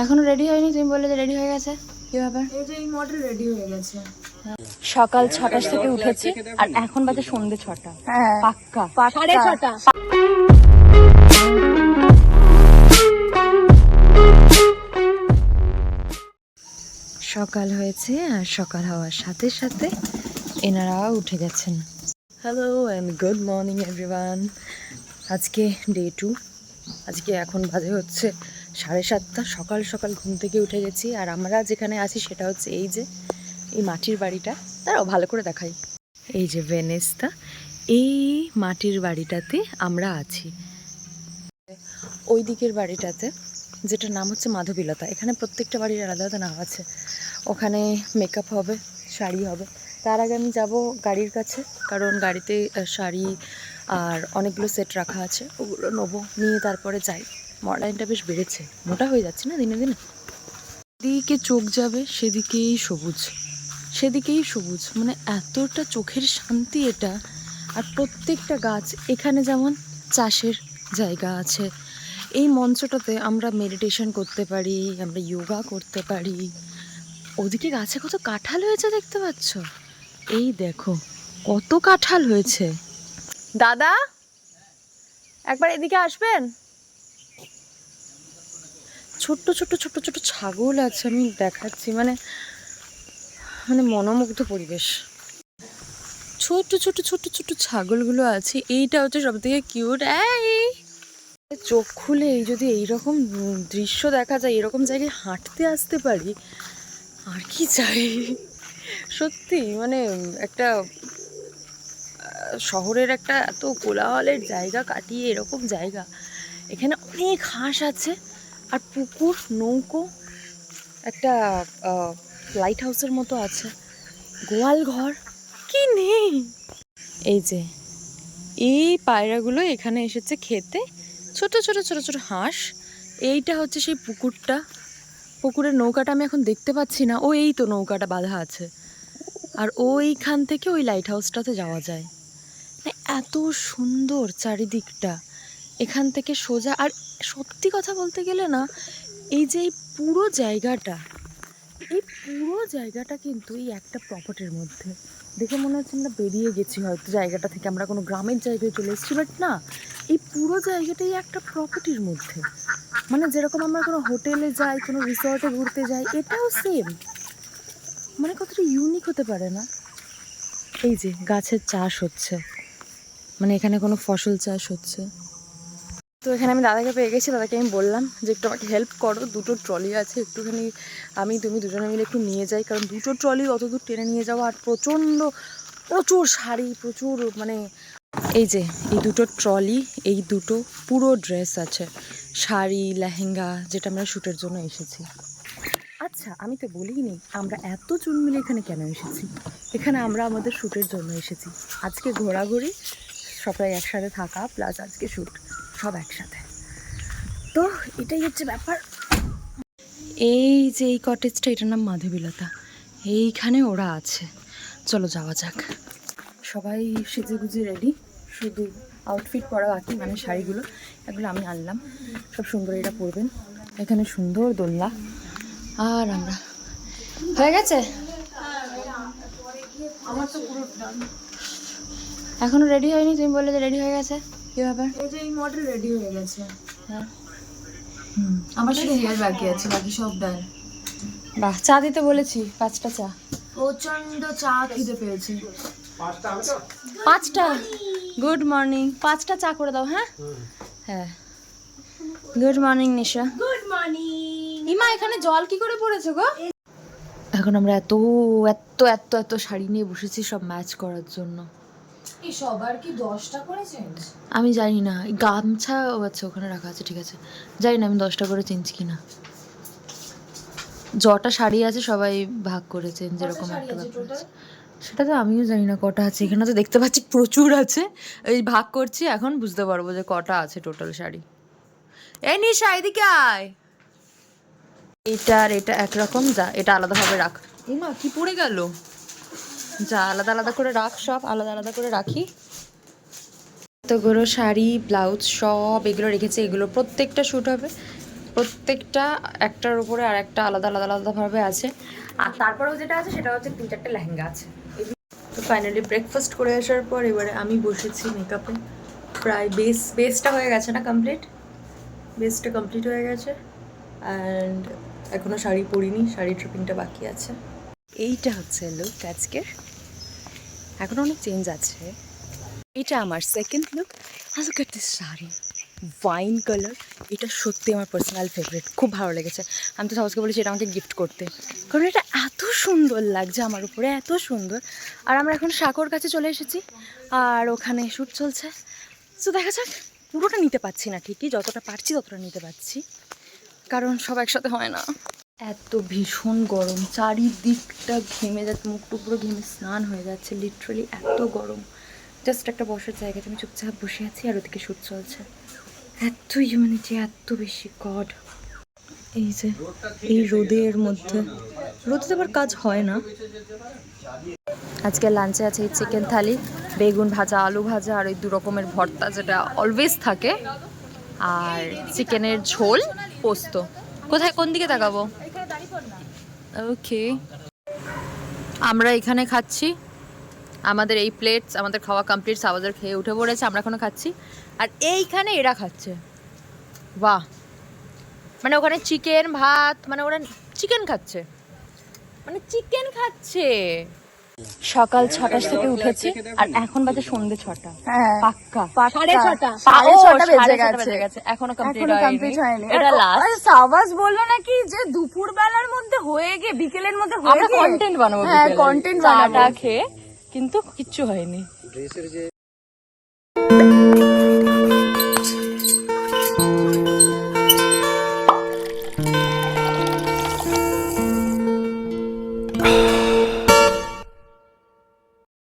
এখনও রেডি হয়নি? তুমি বললে যে রেডি হয়ে গেছে। কি ব্যাপার? এই যে এই মডেল রেডি হয়ে গেছে। সকাল ছটার থেকে উঠেছি আর এখন বাজে সন্ধ্যে ছটা। হ্যাঁ। পাক্কা সাড়ে ছটা। সকাল হয়েছে আর সকাল হওয়ার সাথে সাথে এনারা উঠে গেছেন। Hello and good morning everyone আজকে ডে টু আজকে এখন বাজে হচ্ছে সাড়ে সাতটা, সকাল সকাল ঘুম থেকে উঠে গেছি। আর আমরা যেখানে আছি সেটা হচ্ছে এই যে, এই মাটির বাড়িটা। তারাও ভালো করে দেখাই। এই যে ভেনেসটা এই মাটির বাড়িটাতে আমরা আছি। ওই দিকের বাড়িটাতে, যেটার নাম হচ্ছে মাধবীলতা। এখানে প্রত্যেকটা বাড়ির আলাদা আলাদা নাম আছে। ওখানে মেকআপ হবে, শাড়ি হবে। তার আগে আমি যাব গাড়ির কাছে, কারণ গাড়িতে শাড়ি আর অনেকগুলো সেট রাখা আছে। ওগুলো নেব, নিয়ে তারপরে যাই। মডার্নটা বেশ বেড়েছে। মোটা হয়ে যাচ্ছে না দিনে দিনে? দিকে চোখ যাবে সেদিকেই সবুজ। সেদিকেই সবুজ। মানে এতটা চোখের শান্তি এটা। আর প্রত্যেকটা গাছ এখানে যেমন চাষের জায়গা আছে। এই মঞ্চটাতে আমরা মেডিটেশন করতে পারি আমরা যোগা করতে পারি। ওদিকে গাছে কত কাঁঠাল হয়েছে দেখতে পাচ্ছ? এই দেখো কত কাঁঠাল হয়েছে। দাদা একবার এদিকে আসবেন? ছোট্ট ছোট্ট ছোট্ট ছোট্ট ছাগল আছে, আমি দেখাচ্ছি। মানে মানে মনোমুগ্ধ পরিবেশ। ছোট ছোট ছোট ছোট ছাগলগুলো আছে। এইটা হচ্ছে সব থেকে কিউট এই! চোখ খুলে এই যদি এইরকম দৃশ্য দেখা যায়, এরকম জায়গায় হাঁটতে আসতে পারি, আর কি চাই? সত্যি মানে একটা, শহরের একটা এত কোলাহলের জায়গা কাটিয়ে এরকম জায়গা, এখানে অনেক হাঁস আছে। আর পুকুর, নৌকো, একটা লাইট হাউসের মতো আছে। গোয়াল ঘর। কি নেই? এই যে, এই পায়রাগুলো এখানে এসেছে খেতে। ছোট ছোট ছোট ছোট হাঁস। এইটা হচ্ছে সেই পুকুরটা। পুকুরের নৌকাটা আমি এখন দেখতে পাচ্ছি না। ও এই তো নৌকাটা বাঁধা আছে। আর ওইখান থেকে ওই লাইট হাউসটাতে যাওয়া যায়। এত সুন্দর চারিদিকটা। এখান থেকে সোজা। আর সত্যি কথা বলতে গেলে না, এই যে পুরো জায়গাটা, এই পুরো জায়গাটা কিন্তু এই একটা প্রপার্টির মধ্যে। দেখে মনে হচ্ছে আমরা বেরিয়ে গেছি, হয়তো জায়গাটা থেকে আমরা কোনো গ্রামের জায়গায় চলে এসেছি বাট না, এই পুরো জায়গাটাই একটা প্রপার্টির মধ্যে। মানে যেরকম আমরা কোনো হোটেলে যাই, কোনো রিসর্টে ঘুরতে যাই, এটাও সেম মানে কতটা ইউনিক হতে পারে না? এই যে গাছের চাষ হচ্ছে। মানে এখানে কোনো ফসল চাষ হচ্ছে। তো এখানে আমি দাদাকে পেয়ে গেছি, দাদাকে আমি বললাম যে একটু আমাকে হেল্প করো, দুটো ট্রলি আছে, একটুখানি আমি তুমি দুজনে মিলে একটু নিয়ে যাই, কারণ দুটো ট্রলি অত দূর টেনে নিয়ে যাওয়া আর প্রচণ্ড, প্রচুর শাড়ি, প্রচুর মানে এই যে, এই দুটো ট্রলি এই দুটো পুরো ড্রেস আছে, শাড়ি, লেহেঙ্গা, যেটা আমরা শ্যুটের জন্য এসেছি। আচ্ছা আমি তো বলিনি, আমরা এত চুন মিলে এখানে কেন এসেছি? এখানে আমরা আমাদের শ্যুটের জন্য এসেছি। আজকে ঘোরাঘুরি, সবাই একসাথে থাকা প্লাস আজকে শ্যুট সব একসাথে। তো এটাই হচ্ছে ব্যাপার। এই যে এই কটেজটা এটার নাম মাধবীলতা। এইখানে ওরা আছে। চলো যাওয়া যাক। সবাই সেজে গুজে রেডি শুধু আউটফিট পরা বাকি মানে শাড়িগুলো এগুলো আমি আনলাম। সব সুন্দর এটা পরবেন। এখানে সুন্দর দোলনা। আর আমরা। হয়ে গেছে? আমার এখনও রেডি হয়নি? তুমি বললে যে রেডি হয়ে গেছে? কি ব্যাপার? এই যে এই মডেল রেডি হয়ে গেছে। হ্যাঁ। আমার শুধু হেয়ার বাকি আছে বাকি সব ডান বাহ চা দিতে বলেছি পাঁচটা চা। প্রচণ্ড চা খিদে পেয়েছে। পাঁচটা গুড মর্নিং পাঁচটা? চা করে দাও হ্যাঁ? হ্যাঁ। Good morning Nisha. Good morning Ima এখানে জল কি করে পড়েছে গো? এখন আমরা এত এত এত এত শাড়ি নিয়ে বসেছি সব ম্যাচ করার জন্য। এই সবার কি দশটা করে চেঞ্জ? আমি জানি না গামছা ও আচ্ছা ওখানে রাখা আছে ঠিক আছে। জানি না আমি দশটা করে চেঞ্জ কিনা। যটা শাড়ি আছে সবাই ভাগ করেছেন যেরকম একটা আছে ব্যাপার আছে। সেটা তো আমিও জানি না কটা আছে এখানে তো দেখতে পাচ্ছি প্রচুর আছে। এই ভাগ করছি এখন বুঝতে পারব যে কটা আছে টোটাল শাড়ি। এই নিশা এদিকে আয়। এটা আর এটা একরকম যা এটা আলাদাভাবে রাখ। মা কি পড়ে গেল? যা আলাদা আলাদা করে রাখ সব, আলাদা আলাদা করে রাখি। এতগুলো শাড়ি, ব্লাউজ সব এগুলো রেখেছে, এগুলো প্রত্যেকটা শ্যুট হবে। প্রত্যেকটা একটার উপরে আর একটা আলাদা আলাদা আলাদাভাবে আছে। আর তারপরেও যেটা আছে সেটা হচ্ছে তিন চারটে লেহেঙ্গা আছে। তো ফাইনালি ব্রেকফাস্ট করে আসার পর এবারে আমি বসেছি মেকআপে প্রায় বেস বেসটা হয়ে গেছে না কমপ্লিট বেসটা কমপ্লিট হয়ে গেছে। অ্যান্ড এখনও শাড়ি পরিনি শাড়ি ট্রিপিংটা বাকি আছে। এইটা হচ্ছে লুক আজকের। এখন অনেক চেঞ্জ আছে। এটা আমার second look at this sari. Wine colour এটা সত্যি আমার পার্সোনাল ফেভারিট খুব ভালো লেগেছে। আমি তো সবাইকে বলেছি এটা আমাকে গিফট করতে। কারণ এটা এত সুন্দর লাগছে আমার উপরে, এত সুন্দর। আর আমরা এখন সাগর কাছে চলে এসেছি। আর ওখানে শ্যুট চলছে। তো দেখা যাক। পুরোটা নিতে পারছি না ঠিকই। যতটা পারছি ততটা নিতে পারছি। কারণ সব একসাথে হয় না। এত ভীষণ গরম, চারিদিকটা ঘেমে যাচ্ছে মুখটুক পুরো ঘেমে স্নান হয়ে যাচ্ছে লিটারালি এত গরম। জাস্ট একটা বসার জায়গাতে আমি চুপচাপ বসে আছি আর ওদিকে শ্যুট চলছে। এত হিউম্যানিটি এত বেশি গড এই যে, এই রোদের মধ্যে। রোদে আবার কাজ হয় না। আজকে লাঞ্চে আছে চিকেন থালি বেগুন ভাজা, আলু ভাজা আর ওই দু রকমের ভর্তা যেটা অলওয়েজ থাকে। আর চিকেনের ঝোল পোস্ত। কোথায়, কোন দিকে তাকাবো? ওকে আমরা এখানে খাচ্ছি। আমাদের এই প্লেটস আমাদের খাওয়া কমপ্লিট সাবাদার খেয়ে উঠে পড়েছে, আমরা এখনও খাচ্ছি। আর এইখানে এরা খাচ্ছে। বাহ! মানে ওখানে চিকেন ভাত মানে ওরা চিকেন খাচ্ছে। মানে চিকেন খাচ্ছে। সকাল ছটার থেকে উঠেছি আর এখন বাজে সন্ধে ছটা। হ্যাঁ। পাক্কা। সাড়ে ছটা। সাড়ে ছটা বেজে গেছে। এখনও কমপ্লিট হয়নি। এটা লাস্ট সাবাস বলল নাকি যে দুপুর বেলার মধ্যে হয়ে গিয়ে বিকেলের মধ্যে হয়ে গিয়ে কন্টেন্ট বানাবো হ্যাঁ। কন্টেন্ট চাটা বানাবো। খেয়ে কিন্তু কিচ্ছু হয়নি।